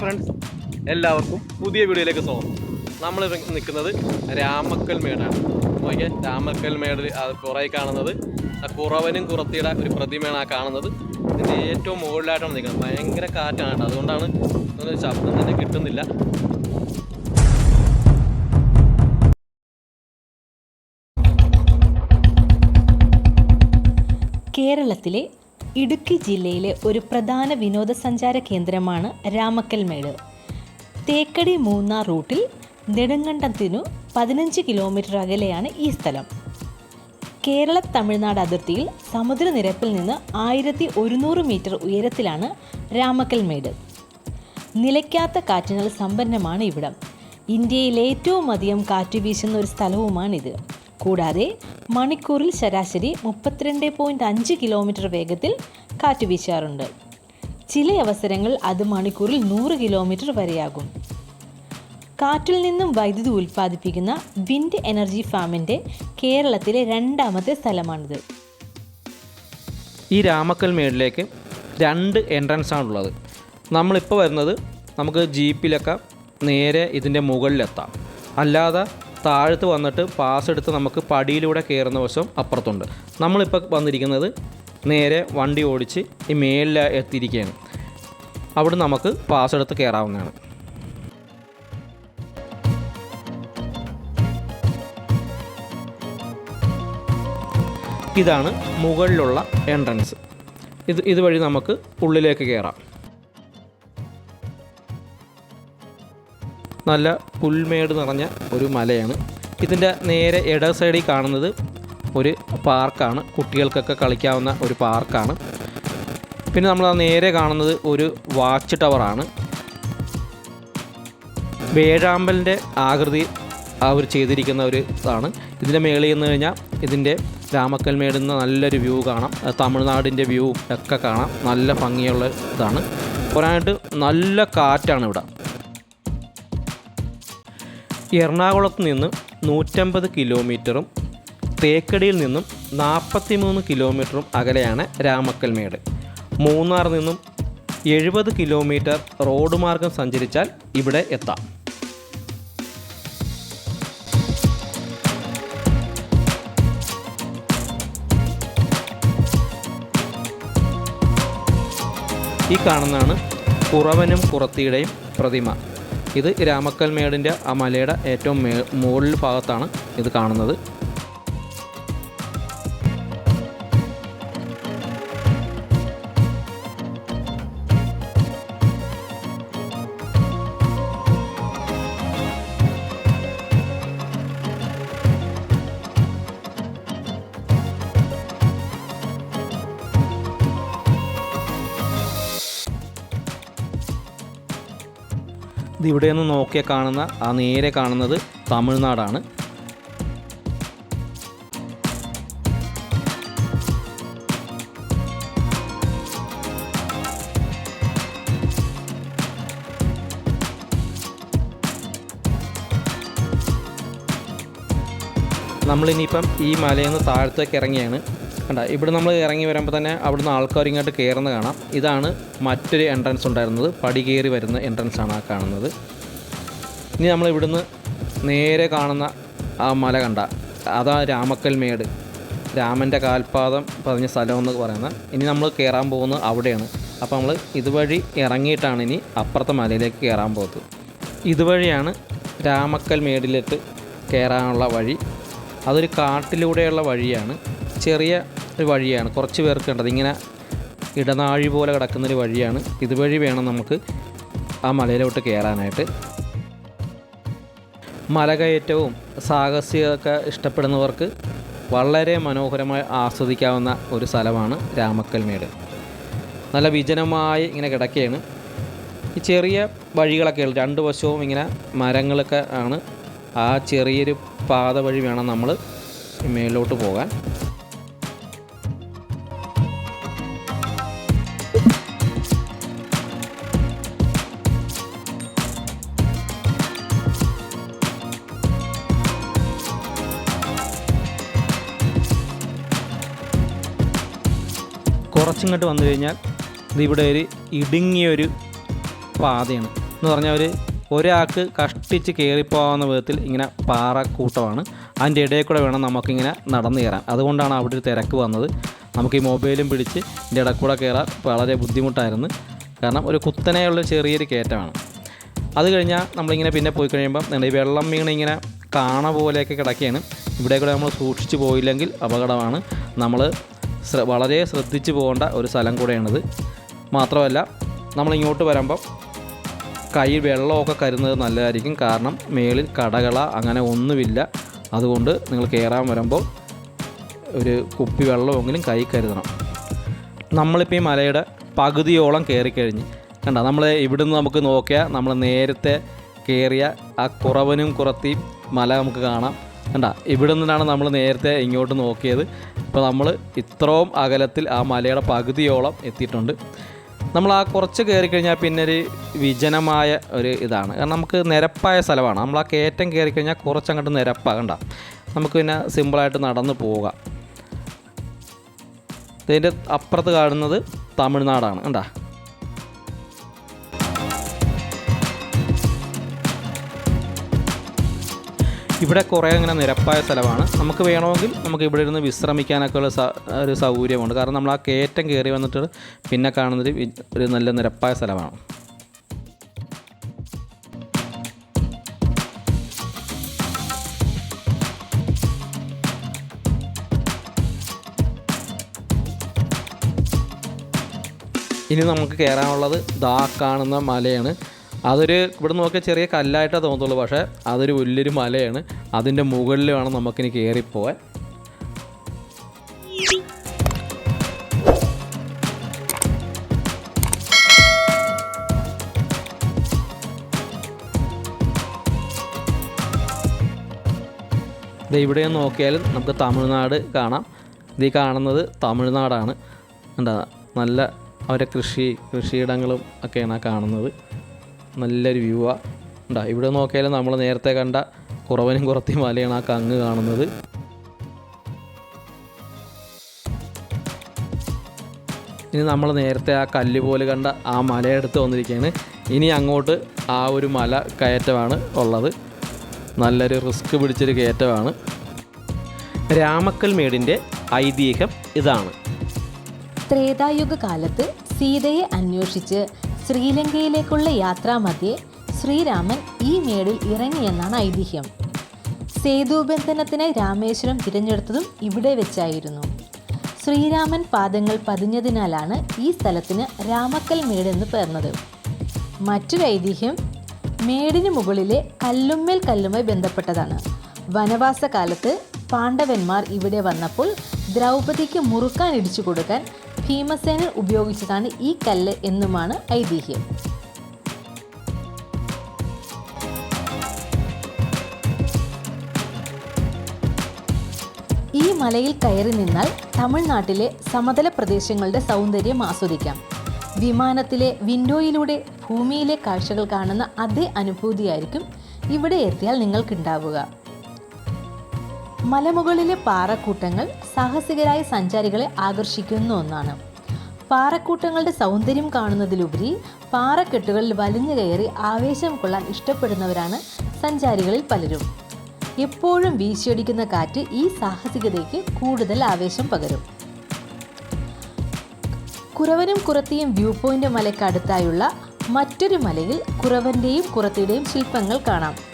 Friends എല്ലാവർക്കും പുതിയ വീഡിയോയിലേക്ക് സ്വാഗതം. നമ്മൾ നിൽക്കുന്നത് രാമക്കൽ മേടാണ്. നോക്കിയാൽ രാമക്കൽ മേടിൽ കുറേ കാണുന്നത്. ആ കുറവനും കുറത്തിയുടെ ഒരു പ്രതിമയാണ് ആ കാണുന്നത്. ഇതിന്റെ ഏറ്റവും മുകളിലായിട്ടാണ് നിൽക്കുന്നത്. ഭയങ്കര കാറ്റാണ് അതുകൊണ്ടാണ് ശബ്ദം തന്നെ കിട്ടുന്നില്ല. കേരളത്തിലെ ഇടുക്കി ജില്ലയിലെ ഒരു പ്രധാന വിനോദസഞ്ചാര കേന്ദ്രമാണ് രാമക്കൽമേട്. തേക്കടി മൂന്നാർ റൂട്ടിൽ നെടുങ്കണ്ടത്തിനു പതിനഞ്ച് കിലോമീറ്റർ അകലെയാണ് ഈ സ്ഥലം. കേരള തമിഴ്നാട് അതിർത്തിയിൽ സമുദ്രനിരപ്പിൽ നിന്ന് ആയിരത്തി ഒരുന്നൂറ് മീറ്റർ ഉയരത്തിലാണ് രാമക്കൽമേട്. നിലയ്ക്കാത്ത കാറ്റിനാൽ സമ്പന്നമാണ് ഇവിടം. ഇന്ത്യയിൽ ഏറ്റവും അധികം കാറ്റ് വീശുന്ന ഒരു സ്ഥലവുമാണിത്. കൂടാതെ മണിക്കൂറിൽ ശരാശരി മുപ്പത്തിരണ്ട് പോയിന്റ് അഞ്ച് കിലോമീറ്റർ വേഗത്തിൽ കാറ്റ് വീശാറുണ്ട്. ചില അവസരങ്ങൾ അത് മണിക്കൂറിൽ നൂറ് കിലോമീറ്റർ വരെയാകും. കാറ്റിൽ നിന്നും വൈദ്യുതി ഉൽപ്പാദിപ്പിക്കുന്ന വിൻഡ് എനർജി ഫാമിന്റെ കേരളത്തിലെ രണ്ടാമത്തെ സ്ഥലമാണിത്. ഈ രാമക്കൽ മേളിലേക്ക് രണ്ട് എൻട്രൻസ് ആണുള്ളത്. നമ്മളിപ്പോൾ വരുന്നത് നമുക്ക് ജീപ്പിലൊക്കെ നേരെ ഇതിന്റെ മുകളിലെത്താം. അല്ലാതെ താഴത്ത് വന്നിട്ട് പാസ് എടുത്ത് നമുക്ക് പടിയിലൂടെ കയറുന്ന വശം അപ്പുറത്തുണ്ട്. നമ്മളിപ്പോൾ വന്നിരിക്കുന്നത് നേരെ വണ്ടി ഓടിച്ച് ഈ മേളിൽ എത്തിയിരിക്കുകയാണ് അവിടെ നമുക്ക് പാസ് എടുത്ത് കയറാവുന്നതാണ് ഇതാണ് മുകളിലുള്ള എൻട്രൻസ് ഇത് ഇതുവഴി നമുക്ക് ഉള്ളിലേക്ക് കയറാം നല്ല പുൽമേട് നിറഞ്ഞ ഒരു മലയാണ്. ഇതിന്റെ നേരെ ഇട സൈഡിൽ കാണുന്നത് ഒരു പാർക്കാണ്. കുട്ടികൾക്കൊക്കെ കളിക്കാവുന്ന ഒരു പാർക്കാണ്. പിന്നെ നമ്മൾ നേരെ കാണുന്നത് ഒരു വാച്ച് ടവറാണ് വേഴാമ്പലിന്റെ ആകൃതി അവർ ചെയ്തിരിക്കുന്ന ഒരു ഇതാണ്. ഇതിന്റെ മേളിൽ നിന്ന് കഴിഞ്ഞാൽ ഇതിന്റെ രാമക്കൽമേടിൽ നിന്ന് നല്ലൊരു വ്യൂ കാണാം. തമിഴ്നാടിന്റെ വ്യൂ ഒക്കെ കാണാം. നല്ല ഭംഗിയുള്ള ഇതാണ്. പോരാനായിട്ട് നല്ല കാറ്റാണ് ഇവിടെ. എറണാകുളത്ത് നിന്ന് നൂറ്റമ്പത് കിലോമീറ്ററും തേക്കടിയിൽ നിന്നും നാൽപ്പത്തി മൂന്ന് കിലോമീറ്ററും അകലെയാണ് രാമക്കൽമേട് മൂന്നാറിൽ നിന്നും എഴുപത് കിലോമീറ്റർ റോഡ് മാർഗം സഞ്ചരിച്ചാൽ ഇവിടെ എത്താം. ഈ കാണുന്നതാണ് കുറവനും കുറത്തിയുടെയും പ്രതിമ. ഇത് രാമക്കൽമേടിന്റെ ആ മലയുടെ ഏറ്റവും മുകളിൽ ഭാഗത്താണ് ഇത് കാണുന്നത്. ഇവിടെ നിന്ന് നോക്കിയാൽ കാണുന്ന ആ നേരെ കാണുന്നത് തമിഴ്നാടാണ്. നമ്മളിനിയിപ്പം ഈ മലയിൽ നിന്ന് താഴത്തേക്ക് ഇറങ്ങിയാണ്. കണ്ട ഇവിടെ നമ്മൾ ഇറങ്ങി വരുമ്പോൾ തന്നെ അവിടുന്ന് ആൾക്കാർ ഇങ്ങോട്ട് കയറുന്ന കാണാം. ഇതാണ് മറ്റൊരു എൻട്രൻസ് ഉണ്ടായിരുന്നത്. പടി കയറി വരുന്ന എൻട്രൻസ് ആണ് ആ കാണുന്നത്. ഇനി നമ്മൾ ഇവിടുന്ന് നേരെ കാണുന്ന ആ മല കണ്ട അതാ രാമക്കൽമേട് രാമന്റെ കാൽപാദം പതിഞ്ഞ സ്ഥലം എന്ന് പറയുന്നത് ഇനി നമ്മൾ കയറാൻ പോകുന്നത് അവിടെയാണ്. അപ്പോൾ നമ്മൾ ഇതുവഴി ഇറങ്ങിയിട്ടാണ് ഇനി അപ്പുറത്തെ മലയിലേക്ക് കയറാൻ പോകുന്നത്. ഇതുവഴിയാണ് രാമക്കൽ മേടിലേക്ക് കയറാനുള്ള വഴി. അതൊരു കാട്ടിലൂടെയുള്ള വഴിയാണ്. ചെറിയ ഒരു വഴിയാണ്. കുറച്ച് പേർക്ക് കണ്ടത് ഇങ്ങനെ ഇടനാഴി പോലെ കിടക്കുന്നൊരു വഴിയാണ്. ഇതുവഴി വേണം നമുക്ക് ആ മലയിലോട്ട് കയറാനായിട്ട്. മലകയറ്റവും സാഹസികമൊക്കെ ഇഷ്ടപ്പെടുന്നവർക്ക് വളരെ മനോഹരമായി ആസ്വദിക്കാവുന്ന ഒരു സ്ഥലമാണ് രാമക്കൽമേട് നല്ല വിജനമായി ഇങ്ങനെ കിടക്കുകയാണ് ഈ ചെറിയ വഴികളൊക്കെ ഉള്ളു രണ്ട് വശവും ഇങ്ങനെ മരങ്ങളൊക്കെ ആണ്. ആ ചെറിയൊരു പാത വഴി വേണം നമ്മൾ മേലോട്ട് പോകാൻ. കുറച്ചിങ്ങോട്ട് വന്നു കഴിഞ്ഞാൽ ഇതിവിടെ ഒരു ഇടുങ്ങിയ ഒരു പാതയാണ്. എന്ന് പറഞ്ഞാൽ ഒരു ഒരാൾക്ക് കഷ്ടിച്ച് കയറിപ്പോകാവുന്ന വിധത്തിൽ ഇങ്ങനെ പാറക്കൂട്ടമാണ്. അതിന്റെ ഇടയിൽ കൂടെ വേണം നമുക്കിങ്ങനെ നടന്നു കയറാൻ. അതുകൊണ്ടാണ് അവിടെ ഒരു തിരക്ക് വന്നത്. നമുക്ക് ഈ മൊബൈലും പിടിച്ച് ഇതിന്റെ ഇടയിൽ കൂടെ കയറാൻ വളരെ ബുദ്ധിമുട്ടായിരുന്നു. കാരണം ഒരു കുത്തനെയുള്ള ചെറിയൊരു കയറ്റമാണ്. അത് കഴിഞ്ഞാൽ നമ്മളിങ്ങനെ പിന്നെ പോയി കഴിയുമ്പം ഈ വെള്ളം വീണിങ്ങനെ കാണ പോലെയൊക്കെ കിടക്കുകയാണ്. ഇവിടെ കൂടെ നമ്മൾ സൂക്ഷിച്ച് പോയില്ലെങ്കിൽ അപകടമാണ്. നമ്മൾ വളരെ ശ്രദ്ധിച്ച് പോകേണ്ട ഒരു സ്ഥലം കൂടെയാണിത്. മാത്രമല്ല നമ്മളിങ്ങോട്ട് വരുമ്പം കൈ വെള്ളമൊക്കെ കരുതുന്നത് നല്ലതായിരിക്കും. കാരണം മേളിൽ കടകള അങ്ങനെ ഒന്നുമില്ല. അതുകൊണ്ട് നിങ്ങൾ കയറാൻ വരുമ്പോൾ ഒരു കുപ്പി വെള്ളമെങ്കിലും കൈ കരുതണം. നമ്മളിപ്പോൾ ഈ മലയുടെ പകുതിയോളം കയറിക്കഴിഞ്ഞ് കണ്ട? നമ്മൾ ഇവിടുന്ന് നമുക്ക് നോക്കിയാൽ നമ്മൾ നേരത്തെ കയറിയ ആ കുറവനും കുറത്തിയും മല നമുക്ക് കാണാം. കണ്ട ഇവിടെ നിന്നാണ് നമ്മൾ നേരത്തെ ഇങ്ങോട്ട് നോക്കിയത്. ഇപ്പോൾ നമ്മൾ ഇത്രയും അകലത്തിൽ ആ മലയുടെ പകുതിയോളം എത്തിയിട്ടുണ്ട്. നമ്മൾ ആ കുറച്ച് കയറി കഴിഞ്ഞാൽ പിന്നെ ഒരു വിജനമായ ഒരു ഇതാണ്. കാരണം നമുക്ക് നിരപ്പായ സ്ഥലമാണ്. നമ്മൾ ആ കയറ്റം കയറി കഴിഞ്ഞാൽ കുറച്ചങ്ങോട്ട് നിരപ്പാകണ്ട നമുക്ക് പിന്നെ സിമ്പിളായിട്ട് നടന്നു പോകാം. ഇതിന്റെ അപ്പുറത്ത് കാണുന്നത് തമിഴ്നാടാണ് കണ്ടാ. ഇവിടെ കുറേ ഇങ്ങനെ നിരപ്പായ സ്ഥലമാണ്. നമുക്ക് വേണമെങ്കിൽ നമുക്ക് ഇവിടെ ഇരുന്ന് വിശ്രമിക്കാനൊക്കെ ഉള്ള ഒരു സൗകര്യമുണ്ട്. കാരണം നമ്മൾ ആ കയറ്റം കയറി വന്നിട്ട് പിന്നെ കാണുന്നൊരു ഒരു നല്ല നിരപ്പായ സ്ഥലമാണ്. ഇനി നമുക്ക് കയറാനുള്ളത് ദാ കാണുന്ന മലയാണ്. അതൊരു ഇവിടെ നോക്കിയാൽ ചെറിയ കല്ലായിട്ടേ തോന്നത്തുള്ളൂ പക്ഷേ അതൊരു വലിയൊരു മലയാണ്. അതിന്റെ മുകളിൽ വേണം നമുക്കിനി കയറിപ്പോവാൻ ഇവിടെ നോക്കിയാലും നമുക്ക് തമിഴ്നാട് കാണാം. ഇത് കാണുന്നത് തമിഴ്നാടാണ്. എന്താ നല്ല അവരെ കൃഷി കൃഷിയിടങ്ങളും ഒക്കെയാണ് കാണുന്നത്. നല്ലൊരു വ്യൂ ആ. ഉണ്ടാ ഇവിടെ നോക്കിയാലും നമ്മൾ നേരത്തെ കണ്ട കുറവനും കുറത്തി മലയാണ് ആ കങ്ങ് കാണുന്നത്. ഇനി നമ്മൾ നേരത്തെ ആ കല്ല് പോലെ കണ്ട ആ മലയെടുത്ത് വന്നിരിക്കുകയാണ്. ഇനി അങ്ങോട്ട് ആ ഒരു മല കയറ്റമാണ് ഉള്ളത്. നല്ലൊരു റിസ്ക് പിടിച്ചൊരു കയറ്റമാണ്. രാമക്കൽ മേടിന്റെ ഐതിഹ്യം ഇതാണ്. ത്രേതായുഗ കാലത്ത് സീതയെ അന്വേഷിച്ച് ശ്രീലങ്കയിലേക്കുള്ള യാത്രാമധ്യേ ശ്രീരാമൻ ഈ മേടിൽ ഇറങ്ങിയെന്നാണ് ഐതിഹ്യം. സേതുബന്ധനത്തിന് രാമേശ്വരം തിരഞ്ഞെടുത്തതും ഇവിടെ വെച്ചായിരുന്നു. ശ്രീരാമൻ പാദങ്ങൾ പതിഞ്ഞതിനാലാണ് ഈ സ്ഥലത്തിന് രാമക്കൽ മേടെന്ന് പേർന്നത്. മറ്റൊരു ഐതിഹ്യം മേടിന് മുകളിലെ കല്ലുമ്മേൽ കല്ലുമായി ബന്ധപ്പെട്ടതാണ്. വനവാസ കാലത്ത് പാണ്ഡവന്മാർ ഇവിടെ വന്നപ്പോൾ ദ്രൗപദിക്ക് മുറുക്കാൻ ഇടിച്ചു കൊടുക്കാൻ ഭീമസേനൻ ഉപയോഗിച്ചതാണ് ഈ കല്ല് എന്നുമാണ് ഐതിഹ്യം. ഈ മലയിൽ കയറി നിന്നാൽ തമിഴ്നാട്ടിലെ സമതല പ്രദേശങ്ങളുടെ സൗന്ദര്യം ആസ്വദിക്കാം. വിമാനത്തിലെ വിൻഡോയിലൂടെ ഭൂമിയിലെ കാഴ്ചകൾ കാണുന്ന അതേ അനുഭൂതിയായിരിക്കും ഇവിടെ എത്തിയാൽ നിങ്ങൾക്കുണ്ടാവുക. മലമുകളിലെ പാറക്കൂട്ടങ്ങൾ സാഹസികരായ സഞ്ചാരികളെ ആകർഷിക്കുന്ന ഒന്നാണ്. പാറക്കൂട്ടങ്ങളുടെ സൗന്ദര്യം കാണുന്നതിലുപരി പാറക്കെട്ടുകളിൽ വലിഞ്ഞു കയറി ആവേശം കൊള്ളാൻ ഇഷ്ടപ്പെടുന്നവരാണ് സഞ്ചാരികളിൽ പലരും. എപ്പോഴും വീശിയടിക്കുന്ന കാറ്റ് ഈ സാഹസികതയ്ക്ക് കൂടുതൽ ആവേശം പകരും. കുറവനും കുറത്തിയും വ്യൂ പോയിന്റ് മലയ്ക്കടുത്തായുള്ള മറ്റൊരു മലയിൽ കുറവന്റെയും കുറത്തിയുടെയും ശില്പങ്ങൾ കാണാം.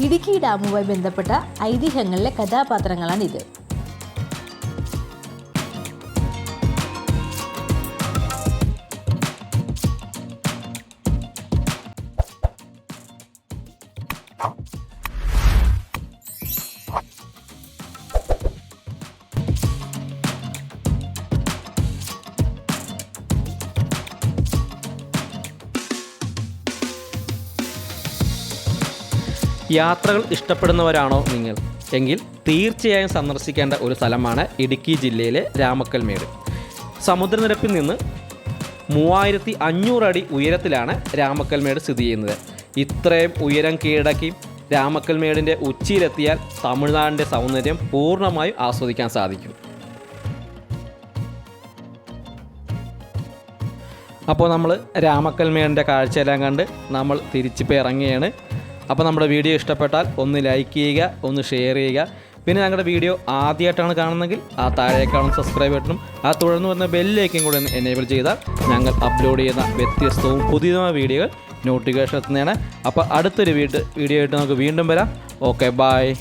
ഇടുക്കി ഡാമുമായി ബന്ധപ്പെട്ട ഐതിഹ്യങ്ങളിലെ കഥാപാത്രങ്ങളാണിത്. യാത്രകൾ ഇഷ്ടപ്പെടുന്നവരാണോ നിങ്ങൾ? എങ്കിൽ തീർച്ചയായും സന്ദർശിക്കേണ്ട ഒരു സ്ഥലമാണ് ഇടുക്കി ജില്ലയിലെ രാമക്കൽമേട്. സമുദ്രനിരപ്പിൽ നിന്ന് മൂവായിരത്തി അഞ്ഞൂറ് അടി ഉയരത്തിലാണ് രാമക്കൽമേട് സ്ഥിതി ചെയ്യുന്നത്. ഇത്രയും ഉയരം കീഴടക്കി രാമക്കൽമേടിന്റെ ഉച്ചിയിലെത്തിയാൽ തമിഴ്നാടിന്റെ സൗന്ദര്യം പൂർണമായും ആസ്വദിക്കാൻ സാധിക്കും. അപ്പോൾ നമ്മൾ രാമക്കൽമേടിന്റെ കാഴ്ചയെല്ലാം കണ്ട് നമ്മൾ തിരിച്ചിപ്പോൾ ഇറങ്ങുകയാണ്. അപ്പോൾ നമ്മുടെ വീഡിയോ ഇഷ്ടപ്പെട്ടാൽ ഒന്ന് ലൈക്ക് ചെയ്യുക ഒന്ന് ഷെയർ ചെയ്യുക. പിന്നെ ഞങ്ങളുടെ വീഡിയോ ആദ്യമായിട്ടാണ് കാണുന്നതെങ്കിൽ ആ താഴേക്കാണ് സബ്സ്ക്രൈബ് ബട്ടണും ആ തുടർന്ന് വരുന്ന ബെല്ലിലേക്കും കൂടെ എനേബിൾ ചെയ്താൽ ഞങ്ങൾ അപ്ലോഡ് ചെയ്യുന്ന വ്യത്യസ്തവും പുതിയതുമായ വീഡിയോകൾ നോട്ടിഫിക്കേഷൻ എത്തുന്നതാണ്. അപ്പോൾ അടുത്തൊരു വീഡിയോ വീഡിയോ ആയിട്ട് നമുക്ക് വീണ്ടും വരാം. Okay bye